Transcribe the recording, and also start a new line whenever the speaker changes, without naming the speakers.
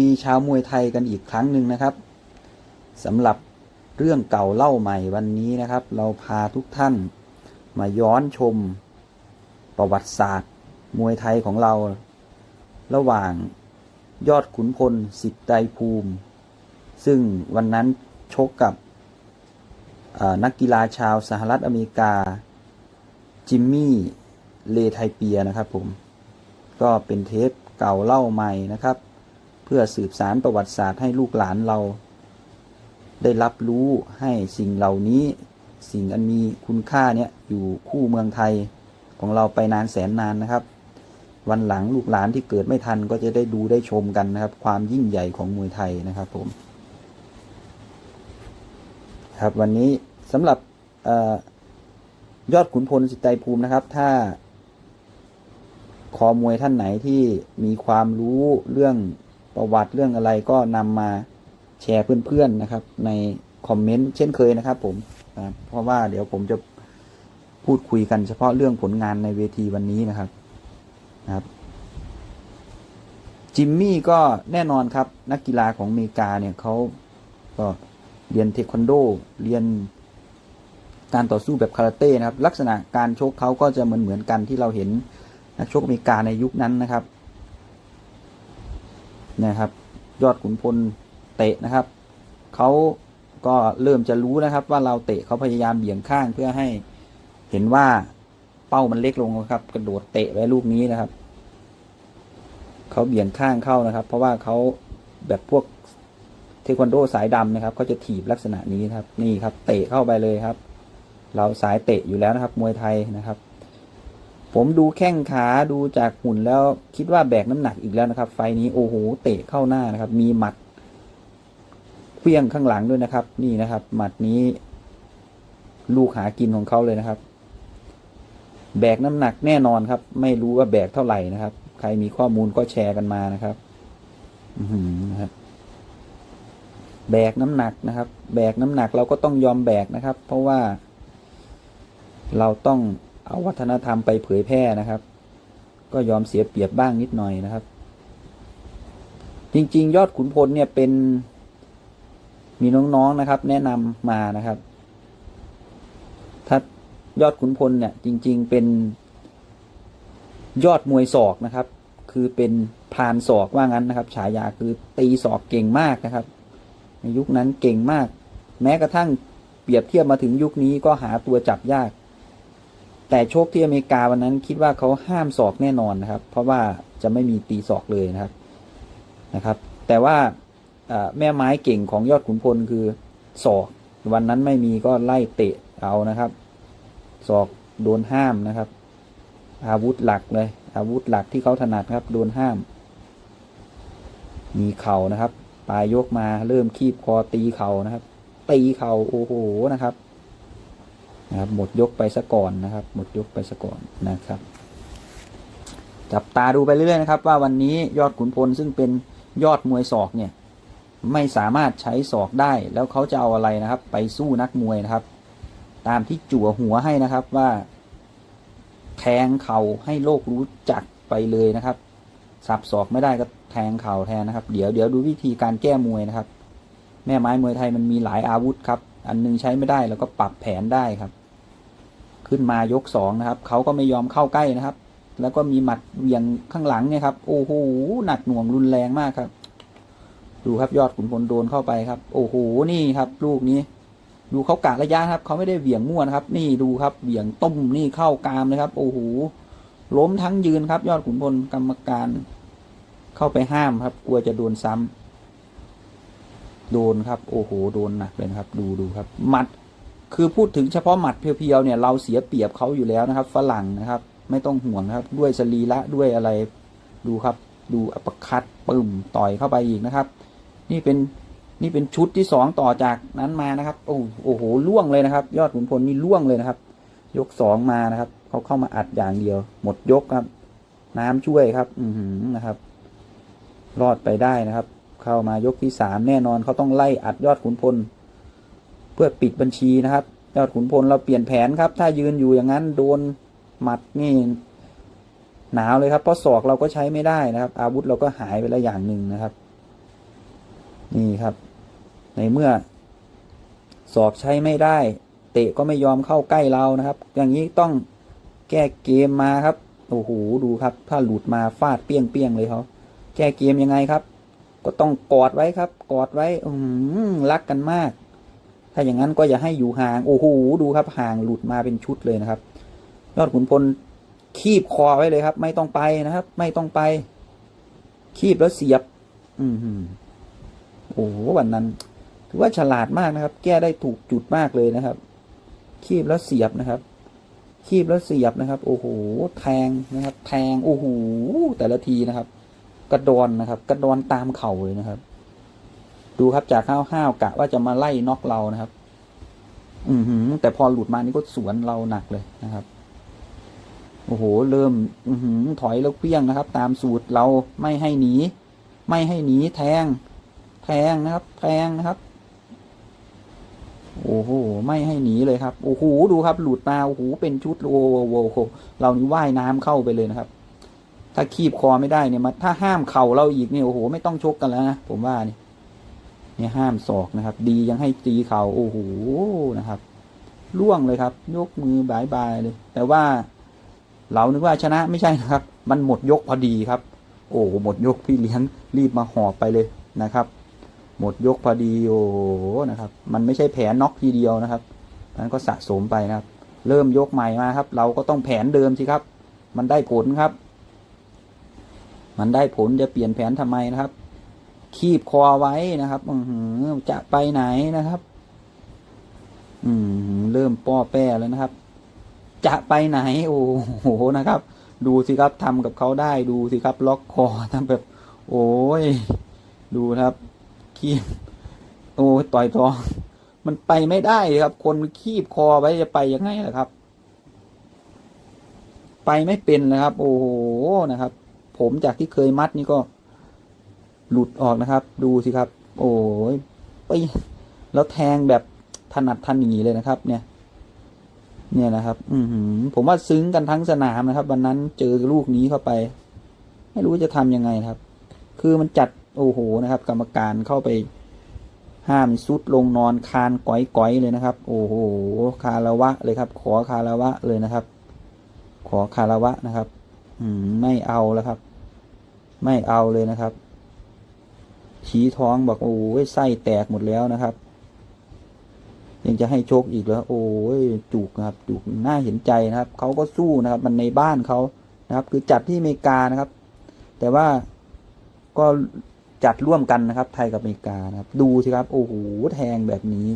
ดีชาวมวยไทยกันอีกครั้งหนึ่งนะครับสำหรับเรื่องเก่าเล่าใหม่วันนี้นะครับ เราพาทุกท่านมาย้อนชม ประวัติศาสตร์ มวยไทยของเรา ระหว่างยอดขุนพลสิทธิ์ไตภูมิ ซึ่งวันนั้นชกกับนักกีฬาชาวสหรัฐอเมริกา จิมมี่เลไทเปียนะครับผม ก็เป็นเทปเก่าเล่าใหม่นะครับ เพื่อสืบสารประวัติศาสตร์ให้ลูกหลานเรา ได้รับรู้ให้สิ่งเหล่านี้ สิ่งอันมีคุณค่าเนี่ยอยู่คู่เมืองไทยของเราไปนานแสนนานนะครับ วันหลังลูกหลานที่เกิดไม่ทันก็จะได้ดูได้ชมกันนะครับ ความยิ่งใหญ่ของมวยไทยนะครับผม ครับวันนี้สำหรับออยอดขุนพลสิทธิภูมินะครับ ถ้าคอมวยท่านไหนที่มีความรู้เรื่อง ประวัติเรื่องอะไรก็นำมาแชร์เพื่อนๆนะครับ ในคอมเมนต์เช่นเคยนะครับ ผมเพราะว่าเดี๋ยวผมจะพูดคุยกันเฉพาะเรื่องผลงานในเวทีวันนี้นะครับนะครับจิมมี่ก็แน่นอนครับ นักกีฬาของอเมริกาเนี่ยเขาก็เรียนเทควันโด เรียนการต่อสู้แบบคาราเต้นะครับ ลักษณะการชกเขาก็จะเหมือนเหมือนกันที่เราเห็นนักชกอเมริกาในยุคนั้นนะครับ นะครับ ยอดขุนพลเตะนะครับเขาก็เริ่มจะรู้นะครับว่าเราเตะเขาพยายามเบี่ยงข้างเพื่อให้เห็นว่าเป้ามันเล็กลงนะครับ กระโดดเตะไว้ลูกนี้นะครับเขาเบี่ยงข้างเข้านะครับ เพราะว่าเขาแบบพวกเทควันโดสายดำนะครับเขาจะถีบลักษณะนี้นะครับ นี่ครับ เตะเข้าไปเลยครับ เราสายเตะอยู่แล้วนะครับ มวยไทยนะครับ ผมดูแข้งขาดูจากหุ่นแล้วคิดว่าแบกน้ำหนักอีกแล้วนะครับ ไฟนี้โอ้โหเตะเข้าหน้านะครับ มีหมัดเพี้ยงข้างหลังด้วยนะครับ นี่นะครับ หมัดนี้ ลูกหากินของเขาเลยนะครับ แบกน้ำหนักแน่นอนครับ ไม่รู้ว่าแบกเท่าไหร่นะครับ ใครมีข้อมูลก็แชร์กันมานะครับอืนะครับแบกน้ำหนักนะครับ แบกน้ำหนักเราก็ต้องยอมแบกนะครับ เพราะว่าเราต้อง เอาวัฒนธรรมไปเผยแพร่นะครับ ก็ยอมเสียเปรียบบ้างนิดหน่อยนะครับ จริง ๆ ยอดขุนพลเนี่ยเป็นมีน้องๆนะครับ แนะนำมานะครับ ถ้ายอดขุนพลเนี่ย จริง ๆ เป็นยอดมวยศอกนะครับ คือเป็นพานศอกว่างั้นนะครับ ฉายาคือตีศอกเก่งมากนะครับ ในยุคนั้นเก่งมาก แม้กระทั่งเปรียบเทียบมาถึงยุคนี้ก็หาตัวจับยาก แต่โชคที่อเมริกาวันนั้นคิดว่าเขาห้ามศอกแน่นอนนะครับ เพราะว่าจะไม่มีตีศอกเลยนะครับนะครับ แต่ว่าแม่ไม้เก่งของยอดขุนพลคือศอก วันนั้นไม่มีก็ไล่เตะเอานะครับศอกโดนห้ามนะครับ อาวุธหลักเลย อาวุธหลักที่เขาถนัดครับ โดนห้าม มีเข่านะครับปลายยกมาเริ่มคีบคอตีเข่านะครับ ตีเข่าโอ้โหนะครับ นะครับหมดยกไปซะก่อนนะครับ หมดยกไปซะก่อนนะครับ จับตาดูไปเรื่อยนะครับ ว่าวันนี้ยอดขุนพลซึ่งเป็นยอดมวยศอกเนี่ยไม่สามารถใช้ศอกได้ แล้วเขาจะเอาอะไรนะครับ ไปสู้นักมวยนะครับ ตามที่จั่วหัวให้นะครับว่าแทงเข่าให้โลกรู้จักไปเลยนะครับ สับศอกไม่ได้ก็แทงเข่าแทนนะครับ เดี๋ยวเดี๋ยวดูวิธีการแก้มวยนะครับ แม่ไม้มวยไทยมันมีหลายอาวุธครับ อันหนึงใช้ไม่ได้แล้วก็ปรับแผนได้ครับ ขึ้นมายกสองนะครับเขาก็ไม่ยอมเข้าใกล้นะครับ แล้วก็มีหมัดเวียงข้างหลังเนี่ยครับโอ้โหหนักหน่วงรุนแรงมากครับ ดูครับยอดขุนพลโดนเข้าไปครับ โอ้โหนี่ครับ ลูกนี้ ดูเขากะระยะครับเขาไม่ได้เหวี่ยงมั่วนะครับ นี่ดูครับเหวี่ยงต้มนี่เข้ากามเลยครับ โอ้โหล้มทั้งยืนครับ ยอดขุนพลกรรมการเข้าไปห้ามครับ กลัวจะโดนซ้ำ โดนครับโอ้โหโดนหนักเลยนะครับ ดูดูครับหมัดคือพูดถึงเฉพาะหมัดเพียวๆเนี่ยเราเสียเปรียบเขาอยู่แล้วนะครับ ฝรั่งนะครับ ไม่ต้องห่วงนะครับ ด้วยสรีระด้วยอะไรดูครับ ดูอัปคัตปึ้มต่อยเข้าไปอีกนะครับ นี่เป็นนี่เป็นชุดที่สองต่อจากนั้นมานะครับโอ้โอ้โหล่วงเลยนะครับ ยอดขุนพลนี่ล่วงเลยนะครับ ยกสองมานะครับเขาเข้ามาอัดอย่างเดียว หมดยกครับ น้ำช่วยครับ อือนะครับ รอดไปได้นะครับ เข้ามายกที่สามแน่นอนเขาต้องไล่อัดยอดขุนพล เพื่อปิดบัญชีนะครับ ยอดขุนพลเราเปลี่ยนแผนครับ ถ้ายืนอยู่อย่างนั้นโดนหมัดนี่หนาวเลยครับ เพราะศอกเราก็ใช้ไม่ได้นะครับ อาวุธเราก็หายไปแล้วอย่างหนึ่งนะครับ นี่ครับ ในเมื่อศอกใช้ไม่ได้ เตะก็ไม่ยอมเข้าใกล้เรานะครับ อย่างนี้ต้องแก้เกมมาครับโอ้โหดูครับ ถ้าหลุดมาฟาดเปี้ยงเปี้ยงๆเลยเขาแก้เกมยังไงครับ ก็ต้องกอดไว้ครับ กอดไว้อืรักกันมาก ถ้าอย่างนั้นก็อย่าให้อยู่ห่างโอ้โหดูครับห่างหลุดมาเป็นชุดเลยนะครับ ยอดขุนพลคีบคอไว้เลยครับ ไม่ต้องไปนะครับ ไม่ต้องไป คีบแล้วเสียบ อืมโอ้โหวันนั้น ถือว่าฉลาดมากนะครับ แก้ได้ถูกจุดมากเลยนะครับ คีบแล้วเสียบนะครับ คีบแล้วเสียบนะครับ โอ้โห แทงนะครับ แทง โอ้โห แต่ละทีนะครับ กระดอนนะครับ กระดอนตามเข่าเลยนะครับ ดูครับจากห้าวห้าวกะว่าจะมาไล่น็อกเรานะครับ อือหือ แต่พอหลุดมานี่ก็สวนเราหนักเลยนะครับโอ้โห เริ่ม อือหือถอยแล้วเปี้ยงนะครับ ตามสูตรเราไม่ให้หนี ไม่ให้หนีแทง แทงนะครับ แทงนะครับ โอ้โห ไม่ให้หนีเลยครับ โอ้โห ดูครับ หลุดมา โอ้โห เป็นชุดโอ้โหโอ้โหเรานี่ว่ายน้ำเข้าไปเลยนะครับ ถ้าคีบคอไม่ได้เนี่ยมาถ้าห้ามเข่าเราอีกเนี่ยโอ้โหไม่ต้องชกกันแล้วนะผมว่านี่เนี่ยห้ามศอกนะครับ ดียังให้ตีเข่าโอ้โหนะครับล่วงเลยครับ ยกมือบายบายเลย แต่ว่าเรานึกว่าชนะไม่ใช่นะครับ มันหมดยกพอดีครับ โอ้โหหมดยกพี่เลี้ยงรีบมาหอบไปเลยนะครับ หมดยกพอดีโอ้นะครับ มันไม่ใช่แผนน็อกทีเดียวนะครับนั้นก็สะสมไปนะครับ เริ่มยกใหม่มาครับ เราก็ต้องแผนเดิมสิครับ มันได้ผลครับ มันได้ผลจะเปลี่ยนแผนทำไมนะครับ คีบคอไว้นะครับอือหือจะไปไหนนะครับ อืมเริ่มป้อแป้แล้วนะครับ จะไปไหน โอ้โหนะครับ ดูสิครับทำกับเขาได้ดูสิครับ ล็อกคอทำแบบ โอ้ยดูครับคีบโอ้ต่อยท้องมันไปไม่ได้ครับ คนคีบคอไว้จะไปยังไงล่ะครับ ไปไม่เป็นนะครับ โอ้โหนะครับ ผมจากที่เคยมัดนี่ก็หลุดออกนะครับ ดูสิครับ โอ้ยไปแล้วแทงแบบถนัดถนีเลยนะครับ เนี่ย เนี่ยนะครับ อืผมว่าซึ้งกันทั้งสนามนะครับ วันนั้นเจอลูกนี้เข้าไป ไม่รู้จะทำยังไงครับ คือมันจัดโอ้โหนะครับ กรรมการเข้าไป ห้ามซุดลงนอนคานก๋อยๆเลยนะครับ โอ้โหคาราวะเลยครับ ขอคาราวะเลยนะครับ ขอคาราวะนะครับ อืม ไม่เอาแล้วครับ ไม่เอาเลยนะครับ ชี้ท้องบอกโอ้ยไส้แตกหมดแล้วนะครับ ยังจะให้โชคอีกแล้ว โอ้ยจุกนะครับ จุกน่าเห็นใจนะครับเขาก็สู้นะครับ มันในบ้านเขานะครับ คือจัดที่อเมริกานะครับ แต่ว่าก็จัดร่วมกันนะครับ ไทยกับอเมริกานะครับ ดูสิครับ โอ้โหแทงแบบนี้